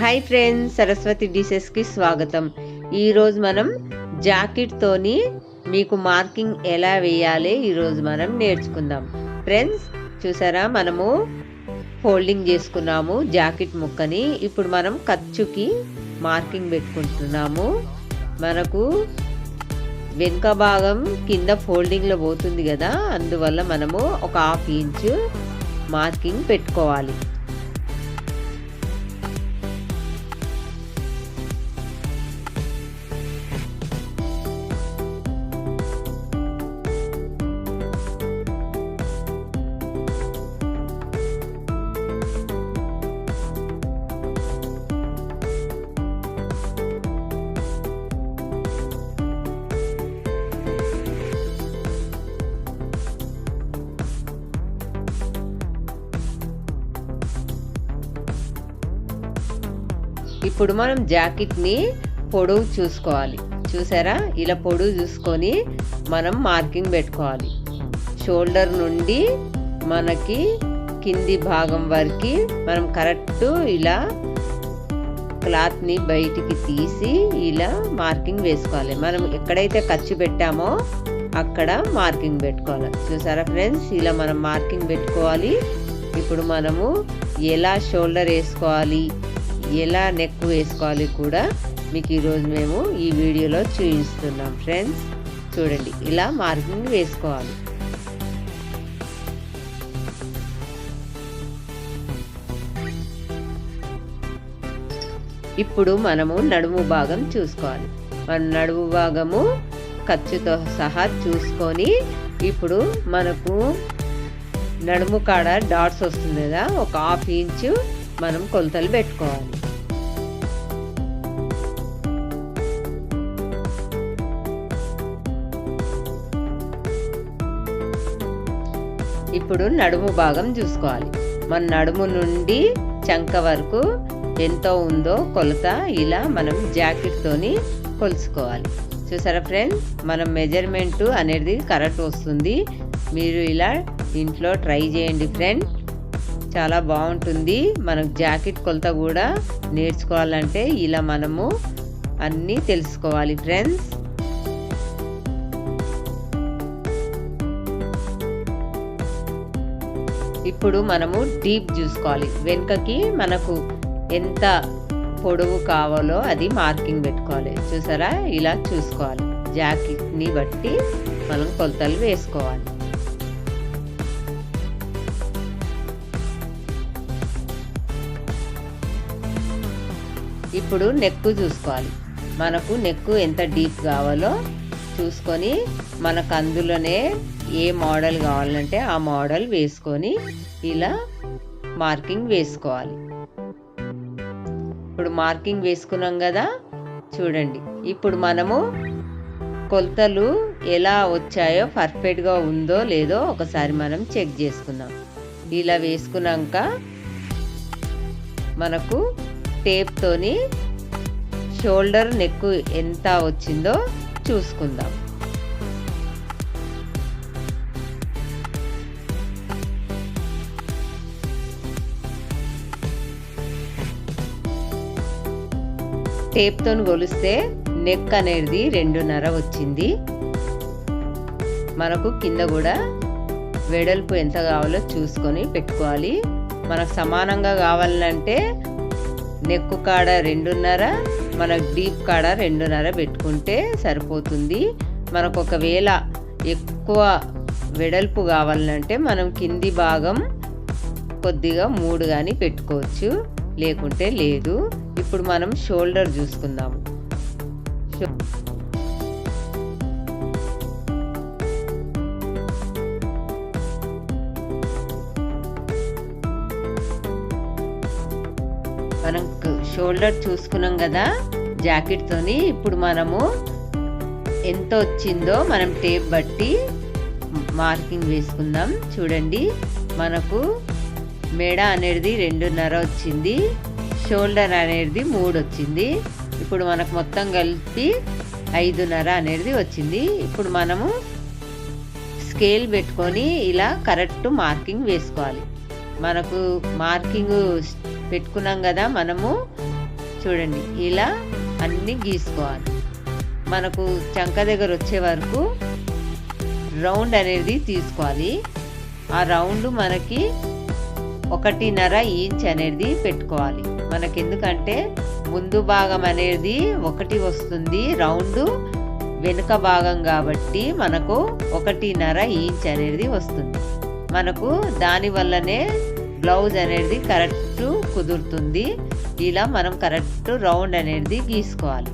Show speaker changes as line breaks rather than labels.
Hi friends Saraswati డిషెస్కి స్వాగతం. ఈరోజు మనం జాకెట్తోని మీకు మార్కింగ్ ఎలా వేయాలి ఈరోజు మనం నేర్చుకుందాం. ఫ్రెండ్స్ చూసారా? మనము ఫోల్డింగ్ చేసుకున్నాము జాకెట్ ముక్కని. ఇప్పుడు మనం ఖర్చుకి మార్కింగ్ పెట్టుకుంటున్నాము. మనకు వెనుక భాగం కింద ఫోల్డింగ్లో పోతుంది కదా అందువల్ల మనము ఒక హాఫ్ ఇంచు మార్కింగ్ పెట్టుకోవాలి. ఇప్పుడు మనం జాకెట్ని పొడవు చూసుకోవాలి. చూసారా? ఇలా పొడవు చూసుకొని మనం మార్కింగ్ పెట్టుకోవాలి. షోల్డర్ నుండి మనకి కింది భాగం వరకు మనం కరెక్ట్ ఇలా క్లాత్ని బయటికి తీసి ఇలా మార్కింగ్ వేసుకోవాలి. మనం ఎక్కడైతే ఖర్చు పెట్టామో అక్కడ మార్కింగ్ పెట్టుకోవాలి. చూసారా ఫ్రెండ్స్? ఇలా మనం మార్కింగ్ పెట్టుకోవాలి. ఇప్పుడు మనము ఎలా షోల్డర్ వేసుకోవాలి? ఎలా నెక్ వేసుకోవాలి కూడా మీకు ఈరోజు మేము ఈ వీడియోలో చూపిస్తున్నాం ఫ్రెండ్స్. చూడండి ఇలా మార్కింగ్ వేసుకోవాలి. ఇప్పుడు మనము నడుము భాగం చూసుకోవాలి. మన నడుము భాగము ఖర్చుతో సహా చూసుకొని ఇప్పుడు మనకు నడుము కాడ డాట్స్ వస్తుంది కదా ఒక హాఫ్ ఇంచు మనం కొలతలు పెట్టుకోవాలి. ఇప్పుడు నడుము భాగం చూసుకోవాలి. మన నడుము నుండి చంక వరకు ఎంతో ఉందో కొలత ఇలా మనం జాకెట్తోని కొలుసుకోవాలి చూసారా ఫ్రెండ్స్? మనం మెజర్మెంట్ అనేది కరెక్ట్ వస్తుంది. మీరు ఇలా ఇంట్లో ట్రై చేయండి ఫ్రెండ్. చాలా బాగుంటుంది. మనకు జాకెట్ కొలత కూడా నేర్చుకోవాలంటే ఇలా మనము అన్నీ తెలుసుకోవాలి ఫ్రెండ్స్. ఇప్పుడు మనము డీప్ చూసుకోవాలి. వెనుకకి మనకు ఎంత పొడవు కావాలో అది మార్కింగ్ పెట్టుకోవాలి. చూసారా? ఇలా చూసుకోవాలి. జాకెట్ని బట్టి మనం కొలతలు వేసుకోవాలి. ఇప్పుడు నెక్ చూసుకోవాలి. మనకు నెక్ ఎంత డీప్ కావాలో చూసుకొని మనకు అందులోనే ఏ మోడల్ కావాలంటే ఆ మోడల్ వేసుకొని ఇలా మార్కింగ్ వేసుకోవాలి. ఇప్పుడు మార్కింగ్ వేసుకున్నాం కదా చూడండి. ఇప్పుడు మనము కొలతలు ఎలా వచ్చాయో పర్ఫెక్ట్గా ఉందో లేదో ఒకసారి మనం చెక్ చేసుకుందాం. ఇలా వేసుకున్నాక మనకు టేప్తోని షోల్డర్ నెక్ ఎంత వచ్చిందో చూసుకుందాం. టేప్తో కొలిస్తే నెక్ అనేది రెండున్నర వచ్చింది. మనకు కింద కూడా వెడల్పు ఎంత కావాలో చూసుకొని పెట్టుకోవాలి. మనకు సమానంగా కావాలంటే నెక్ కాడ రెండున్నర మన డీప్ కాడ రెండున్నర పెట్టుకుంటే సరిపోతుంది. మనకు ఒకవేళ ఎక్కువ వెడల్పు కావాలంటే మనం కింది భాగం కొద్దిగా మూడు కానీ పెట్టుకోవచ్చు. లేకుంటే లేదు. ఇప్పుడు మనం షోల్డర్ చూసుకుందాము. మనం షోల్డర్ చూసుకున్నాం కదా జాకెట్తోని ఇప్పుడు మనము ఎంత వచ్చిందో మనం టేప్ బట్టి మార్కింగ్ వేసుకుందాం. చూడండి మనకు మెడ అనేది రెండున్నర వచ్చింది షోల్డర్ అనేది మూడు వచ్చింది. ఇప్పుడు మనకు మొత్తం కలిపి ఐదున్నర అనేది వచ్చింది. ఇప్పుడు మనము స్కేల్ పెట్టుకొని ఇలా కరెక్ట్ మార్కింగ్ వేసుకోవాలి. మనకు మార్కింగ్ పెట్టుకున్నాం కదా మనము. చూడండి ఇలా అన్నీ గీసుకోవాలి. మనకు చంక దగ్గర వచ్చే వరకు రౌండ్ అనేది తీసుకోవాలి. ఆ రౌండ్ మనకి ఒకటిన్నర ఇంచ్ అనేది పెట్టుకోవాలి. మనకి ఎందుకంటే ముందు భాగం అనేది ఒకటి వస్తుంది రౌండ్ వెనుక భాగం కాబట్టి మనకు ఒకటిన్నర ఇంచ్ అనేది వస్తుంది. మనకు దానివల్లనే బ్లౌజ్ అనేది కరెక్ట్ కుదురుతుంది. ఇలా మనం కరెక్ట్ రౌండ్ అనేది గీసుకోవాలి.